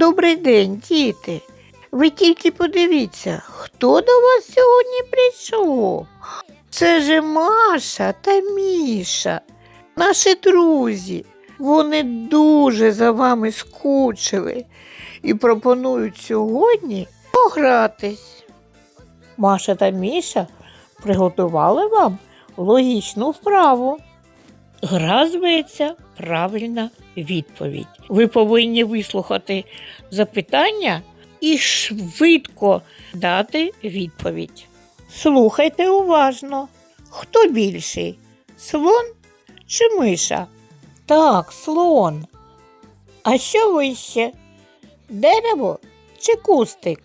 Добрий день, діти. Ви тільки подивіться, хто до вас сьогодні прийшов. Це же Маша та Міша, наші друзі. Вони дуже за вами скучили і пропонують сьогодні погратись. Маша та Міша приготували вам логічну вправу. Гра зветься правильна відповідь. Ви повинні вислухати запитання і швидко дати відповідь. Слухайте уважно. Хто більший? Слон чи миша? Так, слон. А що вище? Дерево чи кустик?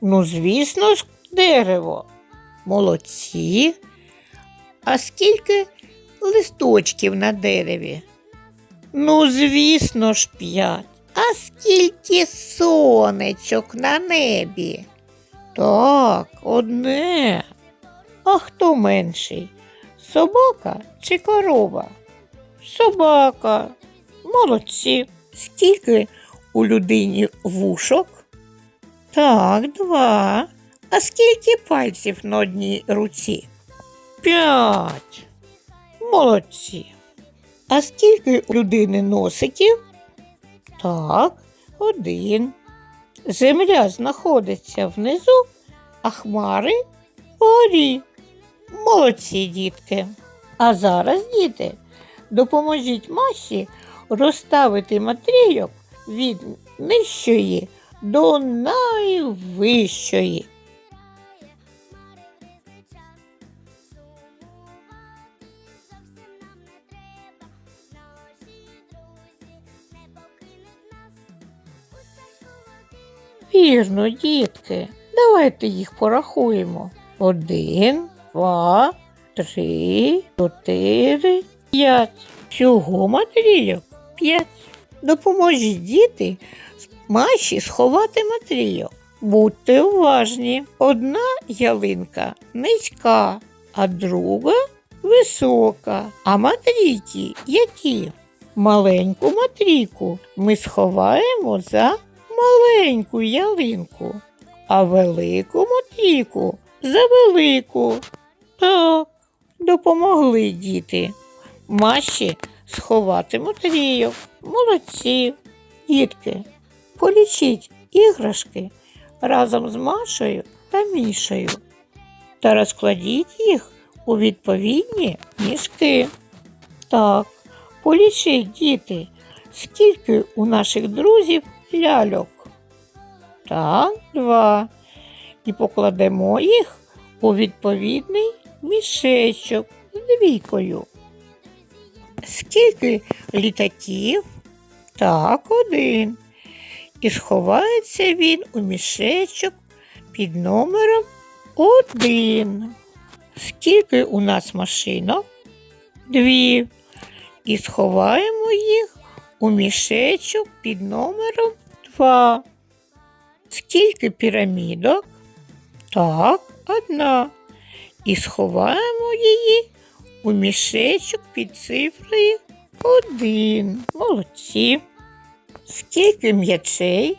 Ну, звісно ж, дерево. Молодці. А скільки листочків на дереві? Ну, звісно ж, п'ять. А скільки сонечок на небі? Так, одне. А хто менший? Собака чи корова? Собака. Молодці. Скільки у людині вушок? Так, два. А скільки пальців на одній руці? П'ять. Молодці. А скільки у людини носиків? Так, один. Земля знаходиться внизу, а хмари вгорі. Молодці, дітки. А зараз, діти, допоможіть Маші розставити матрійок від нижчої до найвищої. Вірно, дітки, давайте їх порахуємо. Один, два, три, чотири, п'ять. Всього матрійок п'ять. Допоможіть діти Маші сховати матрійок. Будьте уважні. Одна ялинка низька, а друга висока. А матрійки які? Маленьку матрійку ми сховаємо за маленьку ялинку, а велику матрійку за велику. Так, допомогли діти. Маші сховати матрійок. Молодці. Дітки, полічіть іграшки разом з Машею та Мішею та розкладіть їх у відповідні мішки. Так, полічіть, діти, скільки у наших друзів ляльок. Так, два. І покладемо їх у відповідний мішечок з двійкою. Скільки літаків? Так, один. І сховається він у мішечок під номером один. Скільки у нас машинок? Дві. І сховаємо їх у мішечок під номером два. Скільки пірамідок? Так, одна. І сховаємо її у мішечок під цифрою один. Молодці. Скільки м'ячей?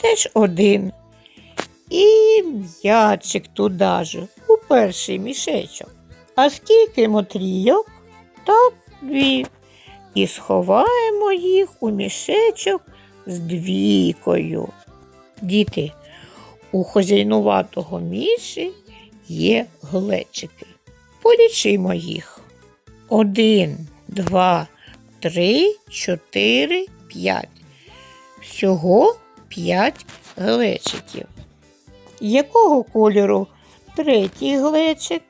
Теж один. І м'ячик туди ж, у перший мішечок. А скільки мотрійок? Так, дві. І сховаємо їх у мішечок з двійкою. Діти, у хозяйнуватого міші є глечики. Полічимо їх. Один, два, три, чотири, п'ять. Всього п'ять глечиків. Якого кольору третій глечик?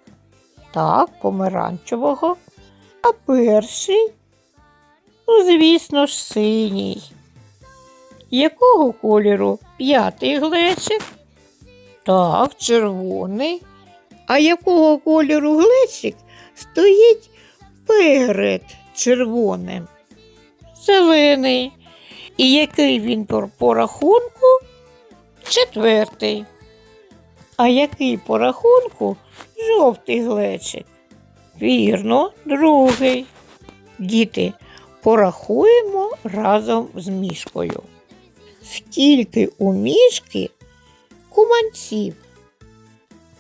Так, помаранчевого. А перший? Ну, звісно ж, синій. Якого кольору п'ятий глечик? Так, червоний. А якого кольору глечик стоїть перед червоним? Зелений. І який він по, по рахунку? Четвертий. А який по рахунку жовтий глечик? Вірно, другий. Діти, порахуємо разом з мішкою. Скільки у мішки куманців?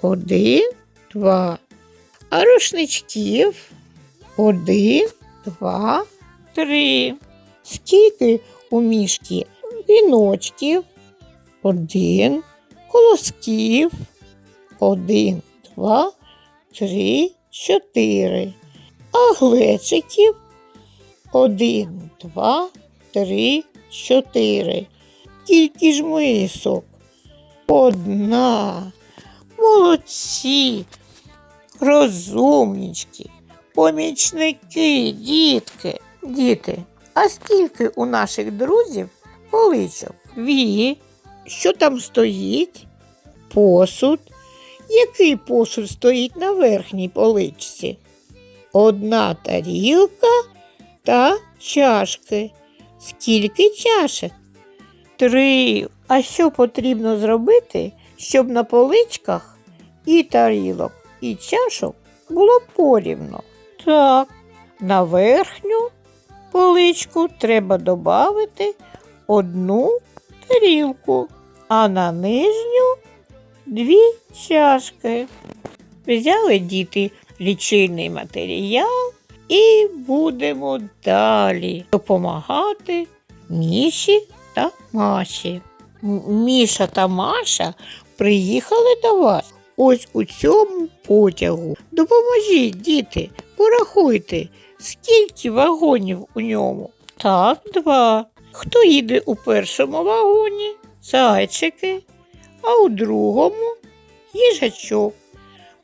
Один, два. А рушничків? Один, два, три. Скільки у мішки віночків? Один, колосків. Один, два, три, чотири. А глечиків? Один, два, три, чотири. Скільки ж мисок? Одна. Молодці, розумнічки, помічники, дітки, діти. А скільки у наших друзів поличок? Дві. Що там стоїть? Посуд. Який посуд стоїть на верхній поличці? Одна тарілка та чашки. Скільки чашек? Три. А що потрібно зробити, щоб на поличках і тарілок, і чашок було порівно? Так, на верхню поличку треба додати одну тарілку, а на нижню дві чашки. Взяли діти лічильний матеріал і будемо далі допомагати Міші та Маші. Міша та Маша приїхали до вас ось у цьому потягу. Допоможіть, діти, порахуйте, скільки вагонів у ньому. Так, два. Хто їде у першому вагоні? Зайчики, а у другому їжачок.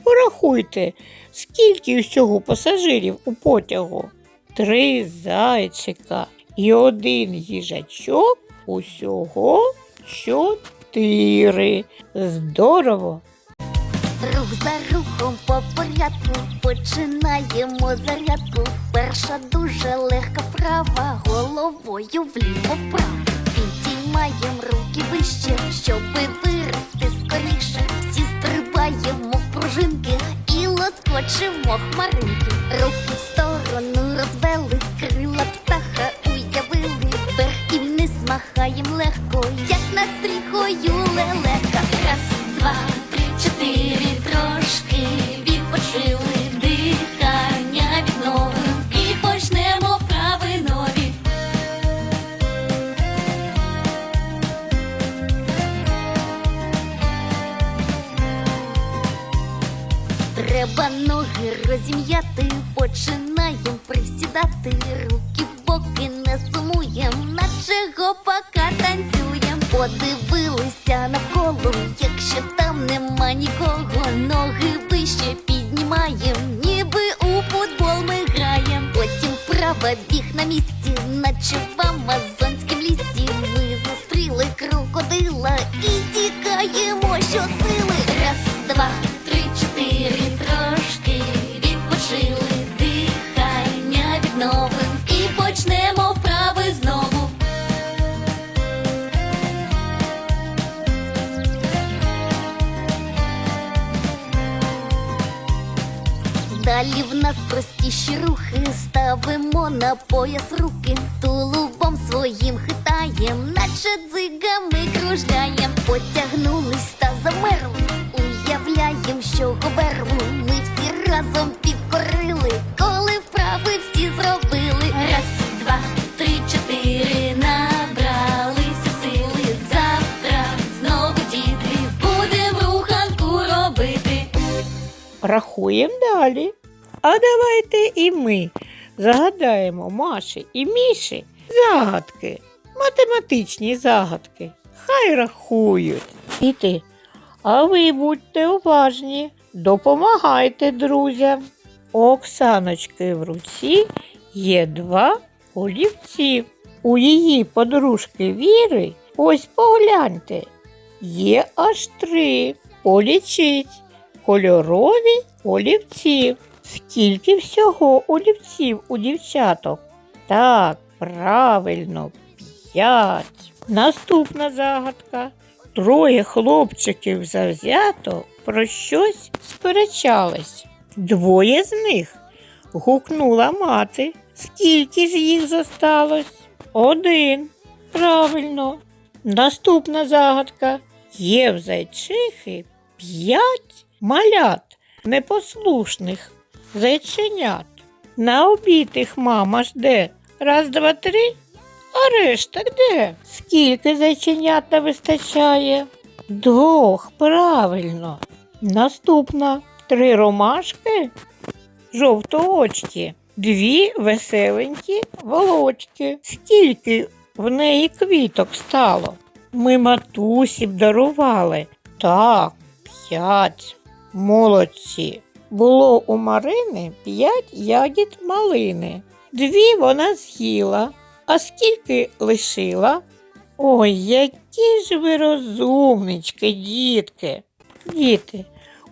Порахуйте, скільки всього пасажирів у потягу? Три зайчика і один їжачок. Усього чотири. Здорово! Рух за рухом по порядку починаємо зарядку. Перша дуже легка вправа, головою вліво вправо. Підіймаємо руки вище, щоби of розім'яти, починаєм присідати, руки в боки не сумуєм, наче гопака танцюєм. Подивилися навколо, якщо там нема нікого, ноги вище піднімаєм, ніби у футбол ми граєм. Потім вправа біг на місці, наче в амазонськім лісі. Ми зустріли крокодила і тікаємо щосили. Раз, два, нас простіші рухи, ставимо на пояс руки, тулубом своїм хитаєм, наче дзигами кружляєм, потягнулись та замерли, уявляєм, що гоберу ми всі разом підкорили, коли вправи всі зробили. Раз, два, три, чотири, набралися сили. Завтра знову діти, будем руханку робити. Рахуємо далі. А давайте і ми загадаємо Маші і Міші загадки, математичні загадки. Хай рахують. Діти, а ви будьте уважні, допомагайте друзям. У Оксаночки в руці є два олівці. У її подружки Віри, ось погляньте, є аж три. Полічіть кольорові олівці. Скільки всього олівців у дівчаток? Так, правильно, п'ять. Наступна загадка. Троє хлопчиків завзято про щось сперечались. Двоє з них гукнула мати. Скільки ж їх зосталось? Один. Правильно. Наступна загадка. Є в зайчихи п'ять малят непослушних зайченят. На обід їх мама жде. Раз, два, три. А решта де? Скільки зайченят вистачає? Двох, правильно. Наступна. Три ромашки жовтоочки, дві веселенькі волочки. Скільки в неї квіток стало? Ми матусі б дарували. Так, п'ять. Молодці. Було у Марини п'ять ягід малини. Дві вона з'їла, а скільки лишила? Ой, які ж ви розумнички, дітки. Діти,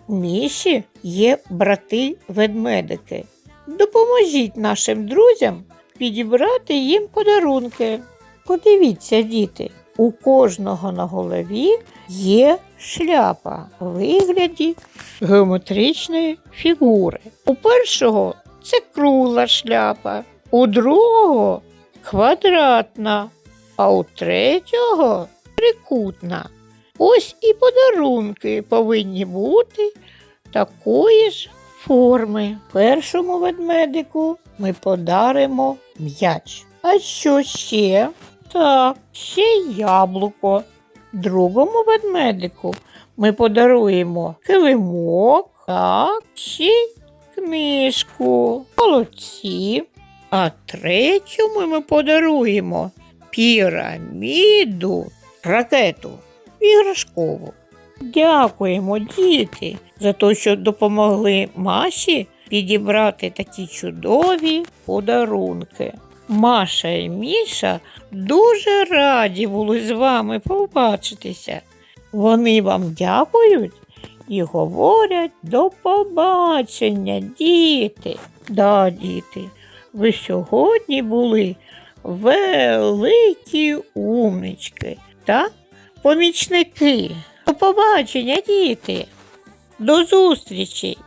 у Міші є брати-ведмедики. Допоможіть нашим друзям підібрати їм подарунки. Подивіться, діти, у кожного на голові є шляпа у вигляді геометричної фігури. У першого це кругла шляпа, у другого квадратна, а у третього трикутна. Ось і подарунки повинні бути такої ж форми. Першому ведмедику ми подаримо м'яч. А що ще? Так, ще яблуко. Другому ведмедику ми подаруємо килимок, так, ще книжку, молодці. А третьому ми подаруємо піраміду, ракету іграшкову. Дякуємо, діти, за те, що допомогли Маші підібрати такі чудові подарунки. Маша і Міша дуже раді були з вами побачитися. Вони вам дякують і говорять до побачення, діти. Да, діти, ви сьогодні були великі умнички та помічники. До побачення, діти. До зустрічі